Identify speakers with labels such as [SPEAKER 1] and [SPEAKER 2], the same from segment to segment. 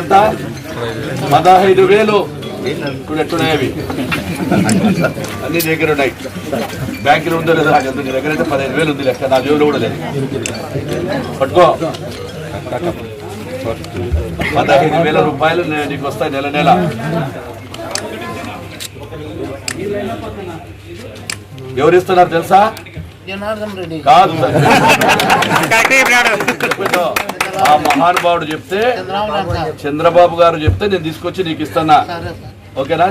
[SPEAKER 1] ఎంత పదహైదు వేలు. ఇప్పుడు ఎట్టున్నాయి అవి. అన్ని దగ్గర ఉన్నాయి. బ్యాంకులో ఉందో లేదో నాకు ఎంత నీ దగ్గర అయితే పదహైదు వేలు ఉంది లెక్క. నా జోబులో కూడా లేదు. పట్టుకో. పదహైదు వేల రూపాయలు నీకు వస్తాయి నెల నెల. ఎవరు ఇస్తున్నారు తెలుసా?
[SPEAKER 2] జనార్దన్ రెడ్డి.
[SPEAKER 1] కాదు చెప్పేదో. ఆ మహానుభావుడు చెప్తే
[SPEAKER 2] చంద్రబాబు
[SPEAKER 1] గారు. చెప్తే నేను తీసుకొచ్చి నీకు ఇస్తానా?
[SPEAKER 2] సరే సార్.
[SPEAKER 1] ఓకేనా?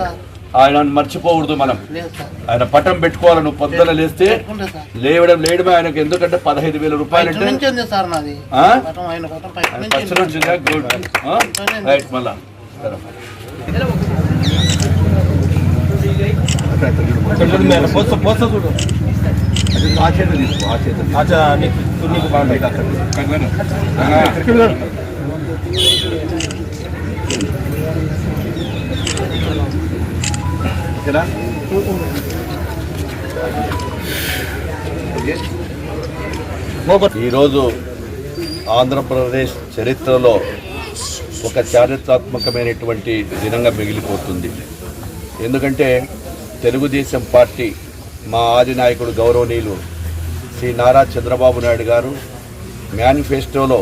[SPEAKER 2] సార్.
[SPEAKER 1] ఆయన మర్చిపోకూడదు మనం.
[SPEAKER 2] లేదు సార్.
[SPEAKER 1] ఆయన పటం పెట్టుకోవాలి నువ్వు పొద్దున లేస్తే లేవడం లేయడమే ఆయనకు ఎందుకంటే పదహైదు వేల రూపాయలు ఫస్ట్ నుంచి? గుడ్? రైట్ మళ్ళా. సరే. ఈరోజు ఆంధ్రప్రదేశ్ చరిత్రలో ఒక చారిత్రాత్మకమైనటువంటి దినంగా మిగిలిపోతుంది ఎందుకంటే తెలుగుదేశం పార్టీ మా ఆది నాయకుడు గౌరవనీయులు శ్రీ నారా చంద్రబాబు నాయుడు గారు మేనిఫెస్టోలో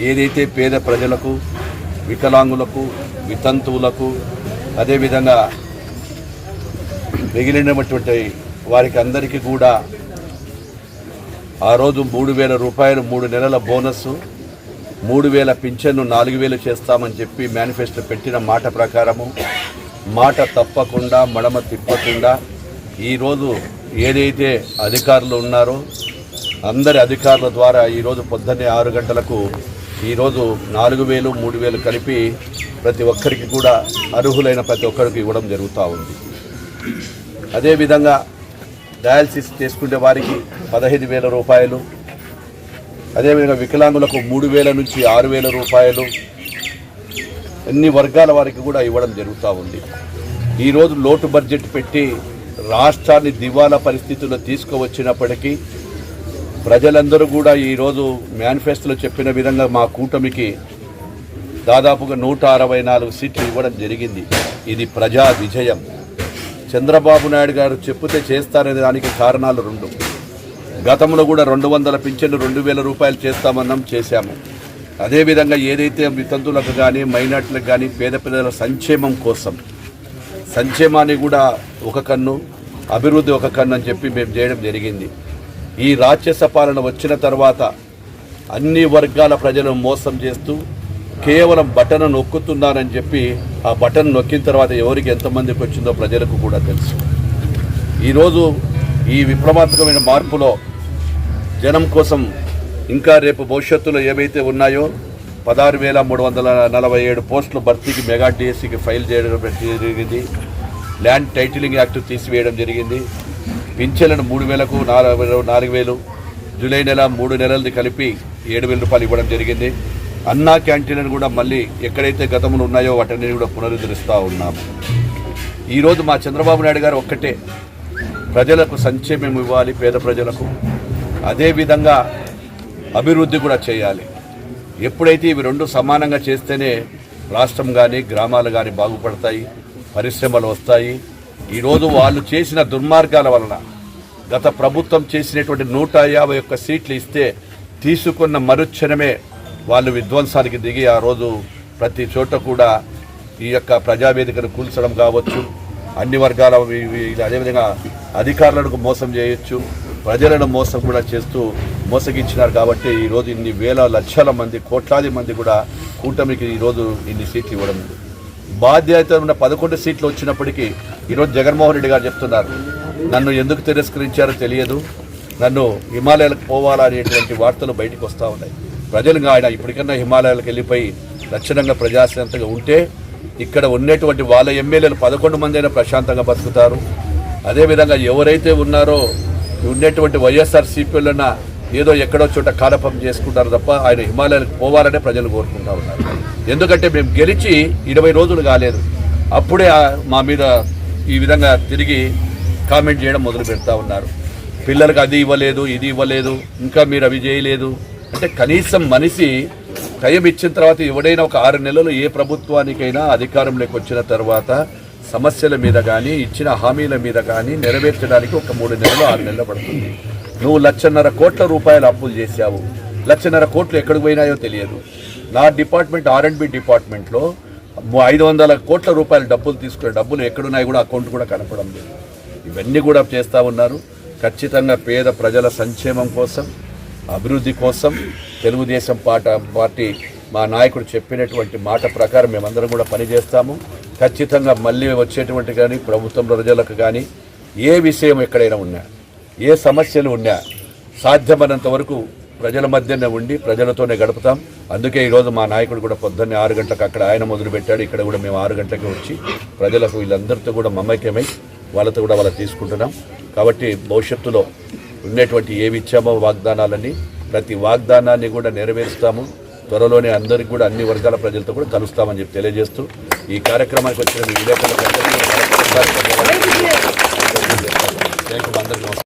[SPEAKER 1] ఏదైతే పేద ప్రజలకు వికలాంగులకు వితంతువులకు అదేవిధంగా మిగిలినటువంటి వారికి అందరికీ కూడా ఆ రోజు మూడు వేల రూపాయలు మూడు నెలల బోనస్సు మూడు వేల పింఛన్ను నాలుగు వేలు చేస్తామని చెప్పి మేనిఫెస్టో పెట్టిన మాట ప్రకారము మాట తప్పకుండా మడమ తిప్పకుండా ఈరోజు ఏదైతే అధికారులు ఉన్నారో అందరి అధికారుల ద్వారా ఈరోజు పొద్దున్నే ఆరు గంటలకు ఈరోజు నాలుగు వేలు మూడు వేలు కలిపి ప్రతి ఒక్కరికి కూడా అర్హులైన ప్రతి ఒక్కరికి ఇవ్వడం జరుగుతూ ఉంది. అదేవిధంగా డయాలసిస్ చేసుకునే వారికి పదహైదు వేల రూపాయలు అదేవిధంగా వికలాంగులకు మూడు వేల నుంచి ఆరు వేల రూపాయలు అన్ని వర్గాల వారికి కూడా ఇవ్వడం జరుగుతూ ఉంది. ఈరోజు లోటు బడ్జెట్ పెట్టి రాష్ట్రాన్ని దివాలా పరిస్థితుల్లో తీసుకువచ్చినప్పటికీ ప్రజలందరూ కూడా ఈరోజు మేనిఫెస్టోలో చెప్పిన విధంగా మా కూటమికి దాదాపుగా నూట అరవై నాలుగు సీట్లు ఇవ్వడం జరిగింది. ఇది ప్రజా విజయం. చంద్రబాబు నాయుడు గారు చెప్తే చేస్తారనే దానికి కారణాలు రెండు. గతంలో కూడా రెండు వందల పింఛన్లు రెండు వేల రూపాయలు చేస్తామన్నాం చేశాము. అదేవిధంగా ఏదైతే వితంతులకు కానీ మైనార్టీలకు కానీ పేద ప్రజల సంక్షేమం కోసం సంక్షేమాన్ని కూడా ఒక కన్ను అభివృద్ధి ఒక కన్ను అని చెప్పి మేము చేయడం జరిగింది. ఈ రాక్షస పాలన వచ్చిన తర్వాత అన్ని వర్గాల ప్రజలను మోసం చేస్తూ కేవలం బటన్ నొక్కుతున్నానని చెప్పి ఆ బటన్ నొక్కిన తర్వాత ఎవరికి ఎంతమందికి వచ్చిందో ప్రజలకు కూడా తెలుసు. ఈరోజు ఈ విప్లవాత్మకమైన మార్పులో జనం కోసం ఇంకా రేపు భవిష్యత్తులో ఏవైతే ఉన్నాయో పదహారు వేల మూడు వందల నలభై ఏడు పోస్టులు భర్తీకి మెగా డిఎస్సికి ఫైల్ చేయడం జరిగింది. ల్యాండ్ టైటిలింగ్ యాక్ట్ తీసివేయడం జరిగింది. పింఛన్లను మూడు వేలకు నాలుగు నాలుగు వేలు జూలై నెల మూడు నెలలది కలిపి ఏడు వేల రూపాయలు ఇవ్వడం జరిగింది. అన్నా క్యాంటీన్లను కూడా మళ్ళీ ఎక్కడైతే గతంలో ఉన్నాయో వాటన్నిటిని కూడా పునరుద్ధరిస్తూ ఉన్నాము ఈరోజు మా చంద్రబాబు నాయుడు గారు ఒక్కటే. ప్రజలకు సంక్షేమం ఇవ్వాలి పేద ప్రజలకు. అదేవిధంగా అభివృద్ధి కూడా చేయాలి. ఎప్పుడైతే ఇవి రెండు సమానంగా చేస్తేనే రాష్ట్రం కానీ గ్రామాలు కానీ బాగుపడతాయి పరిశ్రమలు వస్తాయి. ఈరోజు వాళ్ళు చేసిన దుర్మార్గాల వలన గత ప్రభుత్వం చేసినటువంటి నూట యాభై ఒక్క సీట్లు ఇస్తే తీసుకున్న మరుక్షణమే వాళ్ళు విధ్వంసానికి దిగి ఆ రోజు ప్రతి చోట కూడా ఈ యొక్క ప్రజావేదికను కూల్చడం కావచ్చు అన్ని వర్గాల అదేవిధంగా అధికారులకు మోసం చేయొచ్చు. ప్రజలను మోసం కూడా చేస్తూ మోసగించినారు కాబట్టి ఈరోజు ఇన్ని వేల లక్షల మంది కోట్లాది మంది కూడా కూటమికి ఈరోజు ఇన్ని సీట్లు ఇవ్వడం ఉంది. బాధ్యత ఉన్న పదకొండు సీట్లు వచ్చినప్పటికీ ఈరోజు జగన్మోహన్ రెడ్డి గారు చెప్తున్నారు నన్ను ఎందుకు తిరస్కరించారో తెలియదు నన్ను హిమాలయాలకు పోవాలనేటువంటి వార్తలు బయటకు వస్తూ ఉన్నాయి ప్రజలు ఆయన ఇప్పటికన్నా హిమాలయాలకు వెళ్ళిపోయి లక్షణంగా ప్రజాశాంతంగా ఉంటే ఇక్కడ ఉన్నటువంటి వాళ్ళ ఎమ్మెల్యేలు పదకొండు మంది అయినా ప్రశాంతంగా బతుకుతారు అదేవిధంగా ఎవరైతే ఉన్నారో ఉన్నటువంటి వైఎస్ఆర్ సిపిలన్న ఏదో ఎక్కడో చోట కాలపం చేసుకుంటారు తప్ప ఆయన హిమాలయాలకు పోవాలనే ప్రజలు కోరుకుంటా ఉన్నారు. ఎందుకంటే మేము గెలిచి ఇరవై రోజులు కాలేదు. అప్పుడే మా మీద ఈ విధంగా తిరిగి కామెంట్ చేయడం మొదలు పెడతా ఉన్నారు. పిల్లలకు అది ఇవ్వలేదు ఇది ఇవ్వలేదు ఇంకా మీరు అవి చేయలేదు. అంటే కనీసం మనిషి టైం ఇచ్చిన తర్వాత ఎవడైనా ఒక ఆరు నెలలు ఏ ప్రభుత్వానికైనా అధికారంలోకి వచ్చిన తర్వాత సమస్యల మీద కానీ ఇచ్చిన హామీల మీద కానీ నెరవేర్చడానికి ఒక మూడు నెలలు ఆరు నెలలు పడుతుంది. నువ్వు లక్షన్నర కోట్ల రూపాయలు అప్పులు చేశావు. లక్షన్నర కోట్లు ఎక్కడికి పోయినాయో తెలియదు. నా డిపార్ట్మెంట్ ఆర్ అండ్ బి డిపార్ట్మెంట్లో ఐదు వందల కోట్ల రూపాయల డబ్బులు తీసుకునే డబ్బులు ఎక్కడున్నాయి కూడా అకౌంట్ కూడా కనపడం లేదు. ఇవన్నీ కూడా చేస్తూ ఉన్నారు. ఖచ్చితంగా పేద ప్రజల సంక్షేమం కోసం అభివృద్ధి కోసం తెలుగుదేశం పాట పార్టీ మా నాయకుడు చెప్పినటువంటి మాట ప్రకారం మేమందరం కూడా పనిచేస్తాము. ఖచ్చితంగా మళ్ళీ వచ్చేటువంటి కానీ ప్రభుత్వం ప్రజలకు కానీ ఏ విషయం ఎక్కడైనా ఉన్నా ఏ సమస్యలు ఉన్నా సాధ్యమైనంత వరకు ప్రజల మధ్యనే ఉండి ప్రజలతోనే గడుపుతాం. అందుకే ఈరోజు మా నాయకుడు కూడా పొద్దున్నే ఆరు గంటలకు అక్కడ ఆయన మొదలు పెట్టాడు. ఇక్కడ కూడా మేము ఆరు గంటలకి వచ్చి ప్రజలకు వీళ్ళందరితో కూడా మమైక్యమై వాళ్ళతో కూడా వాళ్ళ తీసుకుంటున్నాం. కాబట్టి భవిష్యత్తులో ఉండేటువంటి ఏవి ఇచ్చామో వాగ్దానాలన్నీ ప్రతి వాగ్దానాన్ని కూడా నెరవేరుస్తాము. త్వరలోనే అందరికి కూడా అన్ని వర్గాల ప్రజలతో కూడా కలుస్తామని చెప్పి తెలియజేస్తూ ఈ కార్యక్రమానికి వచ్చిన మీ విలేకరులకు అందరికీ నమస్కారం.